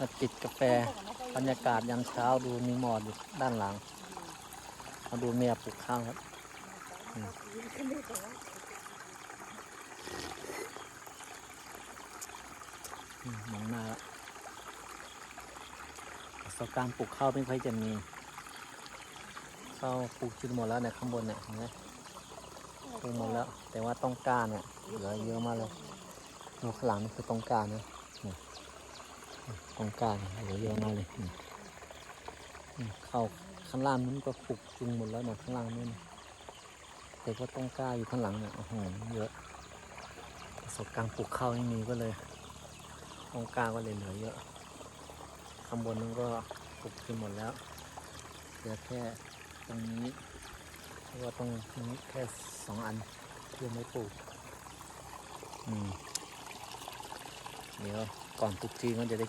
มาจิบกาแฟบรรยากาศยามเช้าดูมีหมอกอยู่ด้านหลังมาดูเมียปลูกข้าวครับมองหน้าแล้วประสบการณ์ปลูกข้าวไม่ค่อยจะมีข้าวปลูกจนหมดแล้วเนี่ยข้างบนเนี่ยเห็นไหมปลูกหมดแล้ว แต่ว่าต้องกล้าเนี่ยเหลือเยอะมากเลยดูข้างหลังนี่คือต้องกล้านะ นี่ต้องกลาเนี่ยเหลือเยอะมากเลยเข้าข้างล่างนู้นก็ปลูกจุงหมดแล้วเนี่ยข้างล่างนู้นแต่ก็ต้องกล้าอยู่ข้างหลังเนี่ยโอ้โหเยอะประสบการณ์ปลูกข้าวไม่มีก็เลยตรงกลางก็เลยเหลือเยอะข้างบนนั้นก็ปลูกขึ้นหมดแล้วเหลือแค่ตรงนี้เพราะว่าตรงนี้แค่สองอันที่ยังไม่ปลูกอืมเดี๋ยวก่อนปลูกทีก็จะได้กิน